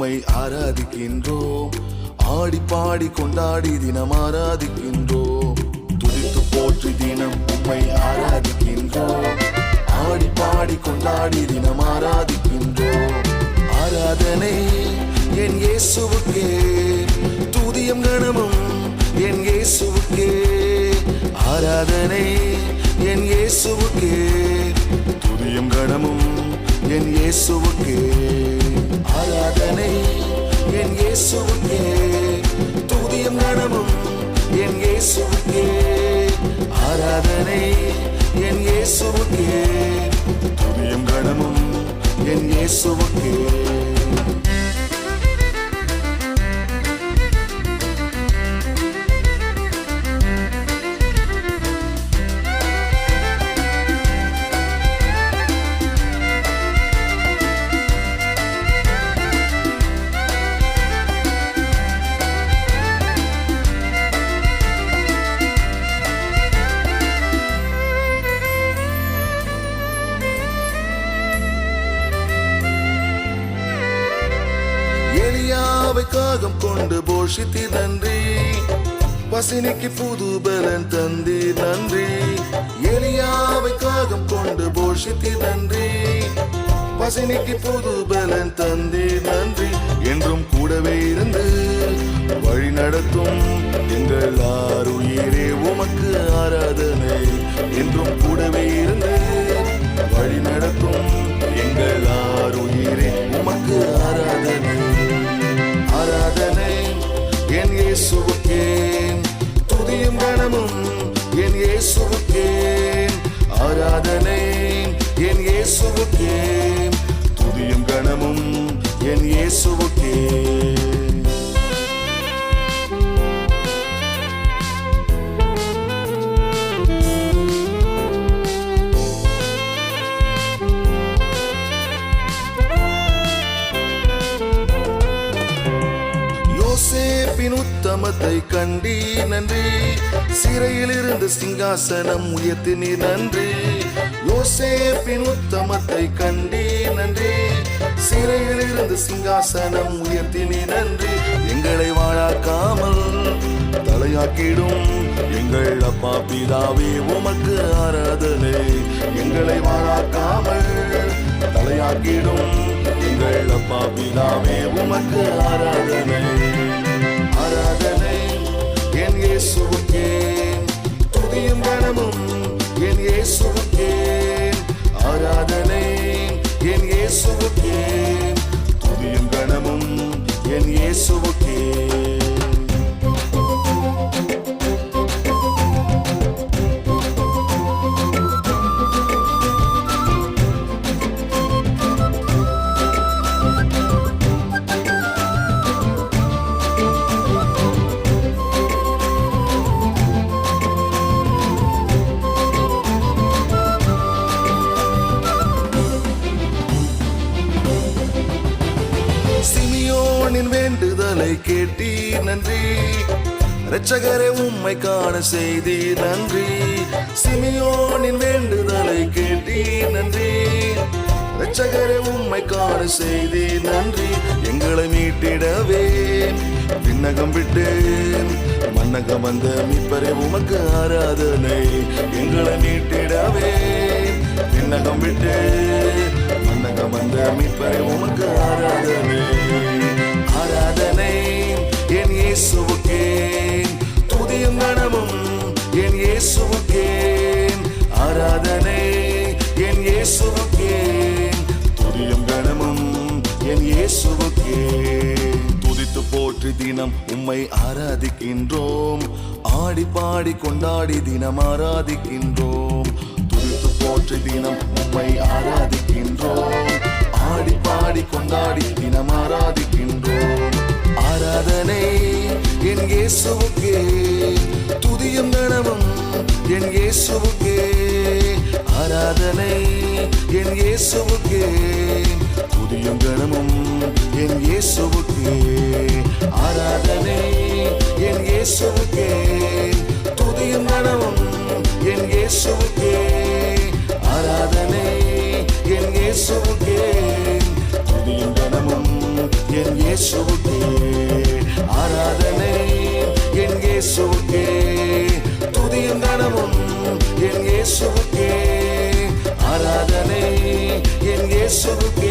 உம்மை ஆராதிக்கின்றோம். ஆடி பாடி கொண்டாடி தினம் ஆராதிக்கின்றோம். துடித்து போற்றி தினம் உம்மை ஆராதிக்கின்றோம். ஆடி பாடி கொண்டாடி தினம் ஆராதிக்கின்றோம். ஆராதனை என் இயேசுவுக்கே துதியம் கணமும் என் இயேசுவுக்கே. ஆராதனை என் இயேசுவுக்கே துதியம் கணமும் என் இயேசுவுக்கே. ஆராதனை என் இயேசுவுக்கே. துதியும் நடமும் என் இயேசுவுக்கே. ஆராதனை என் இயேசுவுக்கே. துதியும் கணமும் என் இயேசுவுக்கே. எளியாவை காகம் கொண்டு போஷித்தி நன்றி. பசினிக்கு புது பலன் தந்தி நன்றி. எளியாவை காகம் கொண்டு போஷித்தி நன்றி. பசினிக்கு புது பலன் தந்தி நன்றி. என்றும் கூடவே இருந்து வழி நடத்தும் எங்கள் ஆறுயிரே உமக்கு ஆராதனை. என்றும் கூடவே இருந்து வழி நடத்தும் எங்கள் ஆறுயிரே உமக்கு ஆராதனை. இயேசுவுக்கே. துதியும் கணமும் என் இயேசுவுக்கே. ஆராதனை என் இயேசுவுக்கே. துதியும் கணமும் என் இயேசுவுக்கே. யோசேப்பின் உத்தமத்தை கண்டி நன்றி. சிறையில் இருந்து சிங்காசனம் உயர்த்தி நீ நன்றி. யோசேப்பின் உத்தமத்தை கண்டி நன்றி. சிறையில் இருந்து சிங்காசனம் உயர்த்தி நீ நன்றி. எங்களை வாழாக்காமல் தலையாக்கிடும் எங்கள் அப்பா பிதாவே உமக்கு ஆராதனை. எங்களை வாழாக்காமல் தலையாக்கிடும் எங்கள் அப்பா பிதாவே உமக்கு ஆராதனை. ஆராதனை என் இயேசுவுக்கே. துதியும் கனமும் என் இயேசுவுக்கே. ஆராதனை என் இயேசுவுக்கே. துதியும் கனமும் என் இயேசுவுக்கே. சிமியோனின் வேண்டுதலை கேட்டி நன்றி. ரட்சகரே உம்மை காண செய்தி நன்றி. சிமியோனின் வேண்டுதலை கேட்டி நன்றி. ரட்சகரே உம்மை காண செய்தி நன்றி. எங்களை மீட்டிடவே. விண்ணகம் விட்டேன். மன்னகம் வந்த மீப்பரே உமக்கு ஆராதனை. எங்களை மீட்டிடவே. விண்ணகம் விட்டேன். மன்னகம் வந்த மீப்பரே உமக்கு ஆராதனை. இயேசுவுக்கே ஆராதனை என் இயேசுவுக்கே துதியும் கணமும் என் இயேசுவுக்கே துதித்து போற்றி தினம் உம்மை ஆராதிக்கின்றோம். ஆடி பாடி கொண்டாடி தினம் ஆராதிக்கின்றோம். துதித்து போற்றி தினம் உம்மை ஆராதிக்கின்றோம். ஆடி பாடி கொண்டாடி தினம் ஆராதிக்கின்றோம். ஆராதனை என் இயேசுவுக்கே. துதியும் கணமும் என் இயேசுவுக்கே. ஆராதனை என் இயேசுவுக்கே. துதியும் கணமும் என் இயேசுவுக்கே. ஆராதனை என் இயேசுவுக்கே. துதியும் கணமும் என் இயேசுவுக்கே. ஆராதனை என் இயேசுவுக்கே. துதியும் கணமும் என் இயேசுவுக்கே. இயேசுவுக்கே. ஆராதனை என் இயேசுவுக்கே.